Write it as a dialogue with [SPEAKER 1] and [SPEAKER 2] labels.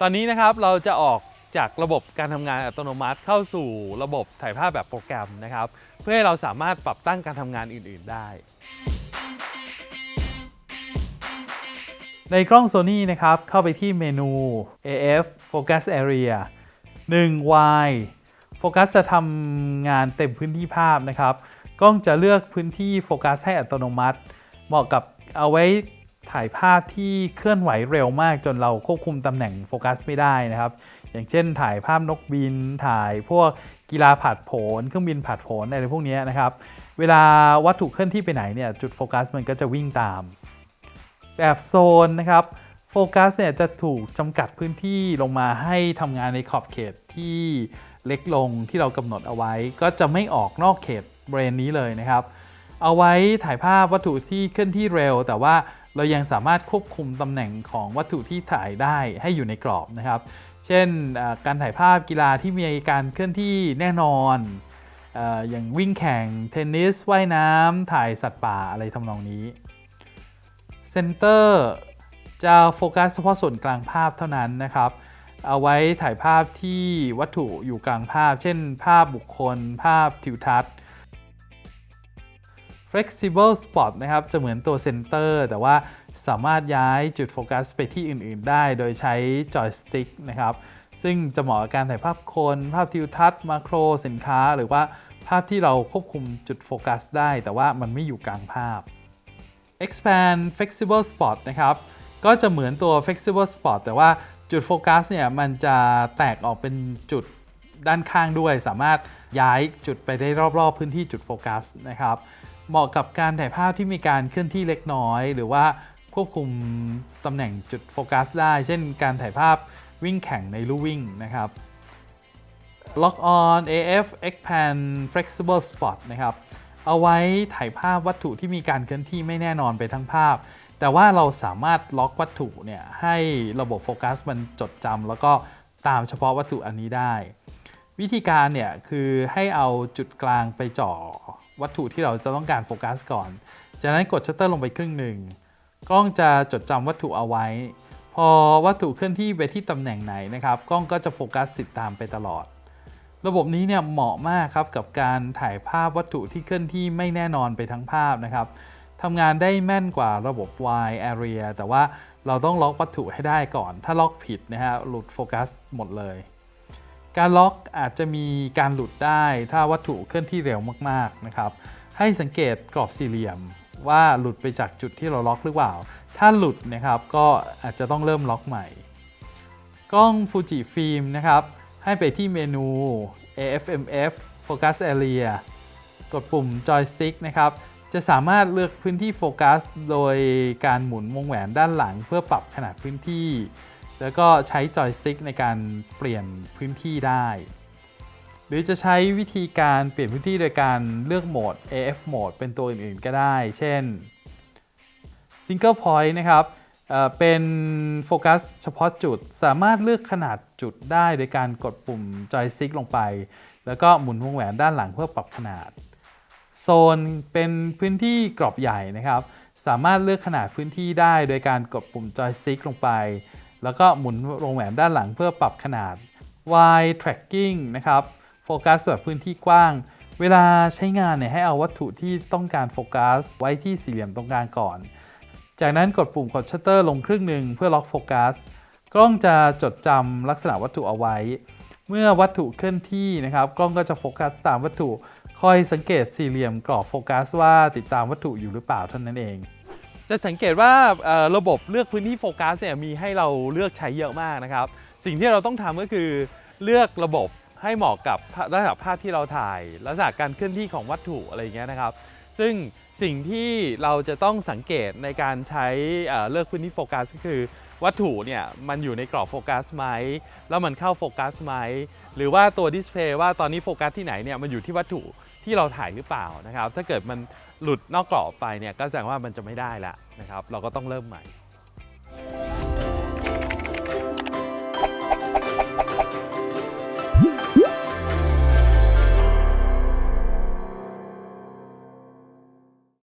[SPEAKER 1] ตอนนี้นะครับเราจะออกจากระบบการทำงานอัตโนมัติเข้าสู่ระบบถ่ายภาพแบบโปรแกรมนะครับ เพื่อให้เราสามารถปรับตั้งการทำงานอื่น ๆ ได้ ในกล้อง Sony นะครับ เข้าไปที่เมนู AF Focus Area 1 Y โฟกัสจะทำงานเต็มพื้นที่ภาพนะครับ กล้องจะเลือกพื้นที่โฟกัสให้อัตโนมัติ เหมาะกับเอาไว้ ถ่ายภาพที่เคลื่อนไหวเร็วมากจนเราควบคุมตำแหน่งโฟกัสไม่ได้นะครับ อย่างเช่น ถ่ายภาพนกบิน ถ่ายพวกกีฬาผาดโผนเครื่องบินผาดโผนอะไรพวกนี้นะครับ เวลาวัตถุเคลื่อนที่ไปไหนเนี่ยจุดโฟกัสมันก็จะวิ่งตาม แบบโซนนะครับโฟกัสเนี่ยจะถูกจำกัดพื้นที่ลงมาให้ทำงานในขอบเขตที่เล็กลงที่เรากำหนดเอาไว้ ก็จะไม่ออกนอกเขตบริเวณนี้เลยนะครับ เอาไว้ถ่ายภาพวัตถุที่เคลื่อนที่เร็ว แต่ว่า เรายังสามารถควบคุมตำแหน่งของวัตถุที่ถ่ายได้ให้อยู่ในกรอบนะครับ เช่นการถ่ายภาพกีฬาที่มีการเคลื่อนที่แน่นอนอออย่างวิ่งแข่งเทนนิสว่ายน้ำถ่ายสัตว์ป่าอะไรทำนองนี้เซนเตอร์จะโฟกัสเฉพาะส่วนกลางภาพเท่านั้นนะครับ เอาไว้ถ่ายภาพที่วัตถุอยู่กลางภาพ เช่น ภาพบุคคล ภาพทิวทัศน์ flexible spot นะครับ จะเหมือนตัวเซนเตอร์แต่ว่าสามารถย้ายจุดโฟกัสไปที่อื่นๆ ได้ โดยใช้จอยสติ๊กนะครับ ซึ่งจะเหมาะกับการถ่ายภาพคน ภาพทิวทัศน์มาโครสินค้า หรือว่าภาพที่เราควบคุมจุดโฟกัสได้ แต่ว่ามันไม่อยู่กลางภาพ expand flexible spot นะครับ ก็จะเหมือนตัว flexible spot แต่ว่าจุดโฟกัสเนี่ยมันจะแตกออกเป็นจุดด้านข้างด้วย สามารถย้ายจุดไปได้รอบๆ พื้นที่จุดโฟกัสนะครับ เหมาะกับการถ่ายภาพที่มีการเคลื่อนที่เล็กน้อย หรือว่าควบคุมตำแหน่งจุดโฟกัสได้ เช่นการถ่ายภาพวิ่งแข่งในลู่วิ่งนะครับ Lock on AF Expand Flexible Spot นะครับ เอาไว้ถ่ายภาพวัตถุที่มีการเคลื่อนที่ไม่แน่นอนไปทั้งภาพ แต่ว่าเราสามารถล็อกวัตถุเนี่ยให้ระบบโฟกัสมันจดจำแล้วก็ตามเฉพาะวัตถุอันนี้ได้ วิธีการเนี่ยคือให้เอาจุดกลางไปจ่อ วัตถุที่เราจะต้องการโฟกัสก่อน จากนั้นกดชัตเตอร์ลงไปครึ่งหนึ่ง กล้องจะจดจำวัตถุเอาไว้ พอวัตถุเคลื่อนที่ไปที่ตำแหน่งไหนนะครับ กล้องก็จะโฟกัสติดตามไปตลอด ระบบนี้เนี่ยเหมาะมากครับกับการถ่ายภาพวัตถุที่เคลื่อนที่ไม่แน่นอนไปทั้งภาพนะครับทำงานได้แม่นกว่าระบบ wide area แต่ว่าเราต้องล็อกวัตถุให้ได้ก่อน ถ้าล็อกผิดนะฮะหลุดโฟกัสหมดเลย การล็อกอาจจะมีการหลุดได้ถ้าวัตถุเคลื่อนที่เร็วมากๆนะครับ ให้สังเกตกรอบสี่เหลี่ยมว่าหลุดไปจากจุดที่เราล็อกหรือเปล่า ถ้าหลุดนะครับก็อาจจะต้องเริ่มล็อกใหม่ กล้องฟูจิฟิล์มนะครับ ให้ไปที่เมนู AFMF Focus Area กดปุ่ม Joystick นะครับ จะสามารถเลือกพื้นที่โฟกัส โดยการหมุนวงแหวนด้านหลังเพื่อปรับขนาดพื้นที่ แล้วก็ใช้จอยสติ๊กในการเปลี่ยนพื้นที่ได้ หรือจะใช้วิธีการเปลี่ยนพื้นที่โดยการเลือกโหมด AF Mode เป็นตัวอื่นๆก็ได้ เช่น Single Point นะครับเเป็นโฟกัสเฉพาะจุดสามารถเลือกขนาดจุดได้โดยการกดปุ่มจอยสติ๊กลงไป แล้วก็หมุนวงแหวนด้านหลังเพื่อปรับขนาด โซนเป็นพื้นที่กรอบใหญ่นะครับ สามารถเลือกขนาดพื้นที่ได้โดยการกดปุ่มจอยสติ๊กลงไป แล้วก็หมุนวงแหวนด้านหลังเพื่อปรับขนาด wide tracking นะครับ โฟกัสแบบพื้นที่กว้าง เวลาใช้งานเนี่ยให้เอาวัตถุที่ต้องการโฟกัสไว้ที่สี่เหลี่ยมตรงกลางก่อน จากนั้นกดปุ่มกดชัตเตอร์ลงครึ่งหนึ่งเพื่อล็อกโฟกัส กล้องจะจดจำลักษณะวัตถุเอาไว้ เมื่อวัตถุเคลื่อนที่นะครับ กล้องก็จะโฟกัสตามวัตถุ คอยสังเกตสี่เหลี่ยมกรอบโฟกัสว่าติดตามวัตถุอยู่หรือเปล่าเท่านั้นเอง จะสังเกตว่าระบบเลือกพื้นที่โฟกัสเนี่ยมีให้เราเลือกใช้เยอะมากนะครับ สิ่งที่เราต้องทำก็คือเลือกระบบให้เหมาะกับระดับภาพที่เราถ่ายลักษณะการเคลื่อนที่ของวัตถุอะไรอย่างเงี้ยนะครับ ซึ่งสิ่งที่เราจะต้องสังเกตในการใช้เเลือกพื้นที่โฟกัสก็คือวัตถุเนี่ยมันอยู่ในกรอบโฟกัสไหมแล้วมันเข้าโฟกัสไหมหรือว่าตัวดิสเพลย์ว่าตอนนี้โฟกัสที่ไหนเนี่ยมันอยู่ที่วัตถุ ที่เราถ่ายหรือเปล่านะครับ ถ้าเกิดมันหลุดนอกกรอบไปเนี่ยก็แสดงว่ามันจะไม่ได้แล้วนะครับ เราก็ต้องเริ่มใหม่